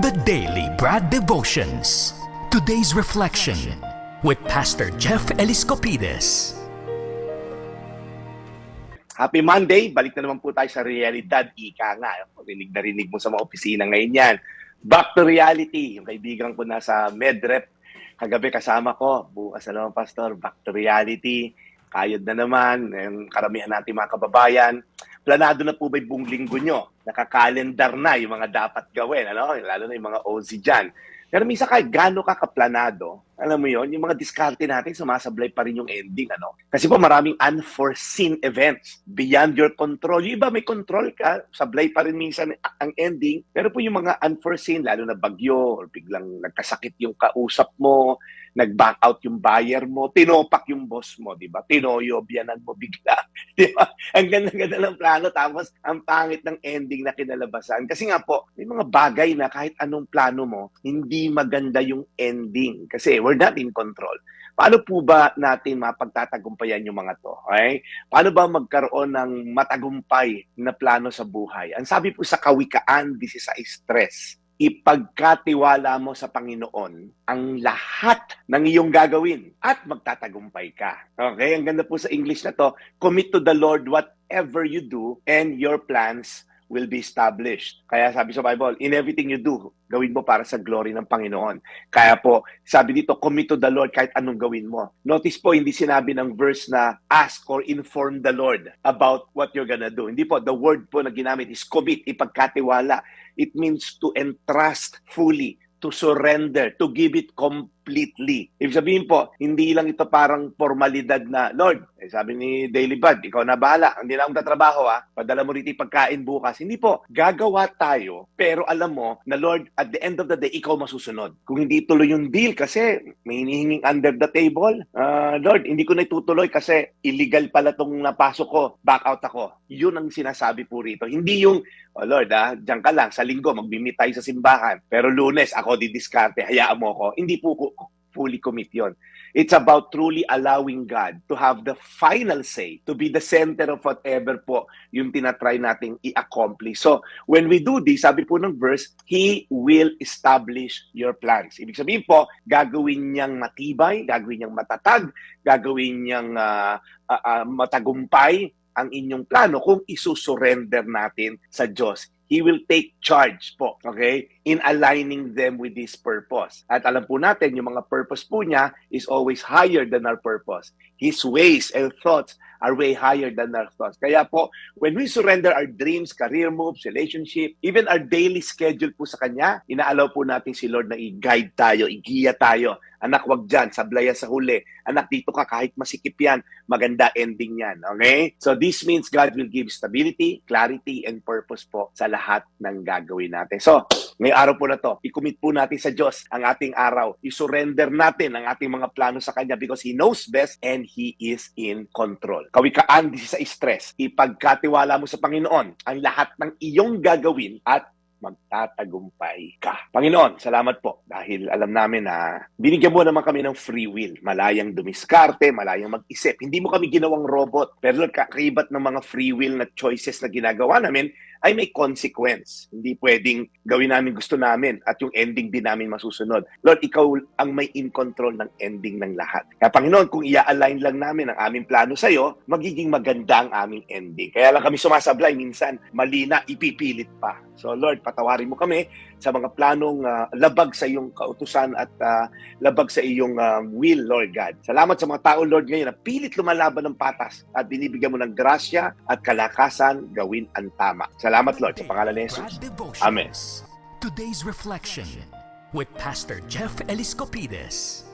The Daily Brad Devotions. Today's reflection with Pastor Jeff Eliscopides. Happy Monday! Balik na naman po tayo sa realidad. Ika nga, rinig na rinig mo sa mga opisina ngayon yan. Back to reality. Yung kaibigan ko nasa MedRep, kagabi kasama ko. Bukas na naman, Pastor. Back to reality. Kayod na naman. Yung karamihan natin mga kababayan. Planado na po ba yung buong linggo nyo? Nakakalendar na yung mga dapat gawin. Ano? Lalo na yung mga OZ dyan. Pero minsan kahit gaano ka kaplanado, alam mo yon yung mga diskarte natin, sumasablay pa rin yung ending. ano Kasi po maraming unforeseen events beyond your control. Yung iba may control ka, sablay pa rin minsan ang ending. Pero po yung mga unforeseen, lalo na bagyo, or biglang nagkasakit yung kausap mo, nag-back out yung buyer mo, tinopak yung boss mo, di ba? Tinoyo, biyanan mo bigla. Di ba? Ang ganda-ganda ng plano, tapos ang pangit ng ending na kinalabasan. Kasi nga po, may mga bagay na kahit anong plano mo, hindi maganda yung ending. Kasi we're not in control. Paano po ba natin mapagtatagumpayan yung mga to? Okay? Paano ba magkaroon ng matagumpay na plano sa buhay? Ang sabi po sa Kawikaan 16 stress, ipagkatiwala mo sa Panginoon ang lahat ng iyong gagawin at magtatagumpay ka. Okay? Ang ganda po sa English na to, commit to the Lord whatever you do and your plans will be established. Kaya sabi sa Bible, in everything you do, gawin mo para sa glory ng Panginoon. Kaya po, sabi dito, commit to the Lord kahit anong gawin mo. Notice po, hindi sinabi ng verse na ask or inform the Lord about what you're gonna do. Hindi po, the word po na ginamit is commit, ipagkatiwala. It means to entrust fully, to surrender, to give it completely. Ibig sabihin po, hindi lang ito parang formalidad na, Lord, eh, sabi ni Daily Bud, ikaw na bahala, hindi na akong tatrabaho ha, padala mo rito pagkain bukas. Hindi po, gagawa tayo, pero alam mo na Lord, at the end of the day, ikaw masusunod. Kung hindi tuloy yung deal kasi may hinihinging under the table, ah, Lord, hindi ko na itutuloy kasi illegal pala tong napasok ko, back out ako. Yun ang sinasabi po rito. Hindi yung, oh Lord ah, diyan ka lang, sa linggo, magbimit tayo sa simbahan, pero lunes, ako didiskarte, hayaan mo ako. Hindi po ko fully commit yon. It's about truly allowing God to have the final say, to be the center of whatever po yung tinatry nating i-accomplish. So, when we do this, sabi po ng verse, He will establish your plans. Ibig sabihin po, gagawin niyang matibay, gagawin niyang matatag, gagawin niyang ah, ah, ah, matagumpay ang inyong plano kung isusurrender natin sa Diyos. He will take charge po, okay, in aligning them with His purpose. At alam po natin, yung mga purpose po niya is always higher than our purpose. His ways and thoughts are way higher than our thoughts. Kaya po, when we surrender our dreams, career moves, relationship, even our daily schedule po sa Kanya, inaalaw po natin si Lord na i-guide tayo, i-giya tayo. Anak, wag dyan, sablayan sa huli. Anak, dito ka kahit masikip yan, maganda ending yan. Okay? So this means God will give stability, clarity, and purpose po sa lahat ng gagawin natin. So, ngayong araw po na to, i-commit po natin sa Diyos ang ating araw. I-surrender natin ang ating mga plano sa Kanya because He knows best and He is in control. Kawikaan, this is a stress. Ipagkatiwala mo sa Panginoon ang lahat ng iyong gagawin at magtatagumpay ka. Panginoon, salamat po dahil alam namin na binigyan mo naman kami ng free will. Malayang dumiskarte, malayang mag-isip. Hindi mo kami ginawang robot. Pero Lord, kakaibat ng mga free will na choices na ginagawa namin ay may consequence. Hindi pwedeng gawin namin gusto namin at yung ending din namin masusunod. Lord, ikaw ang may in control ng ending ng lahat. Kaya Panginoon, kung i-align lang namin ang aming plano sa iyo, magiging maganda ang aming ending. Kaya lang kami sumasablay minsan, mali na, ipipilit pa. So Lord, patawarin mo kami sa mga planong ah, labag sa iyong kautusan at ah, labag sa iyong ah, will, Lord God. Salamat sa mga tao, Lord, ngayon na pilit lumalaban ng patas at binibigyan mo ng grasya at kalakasan gawin ang tama. Salamat, Lord, sa pangalan ni Jesus. Amen. Today's reflection with Pastor Jeff Eliscopides.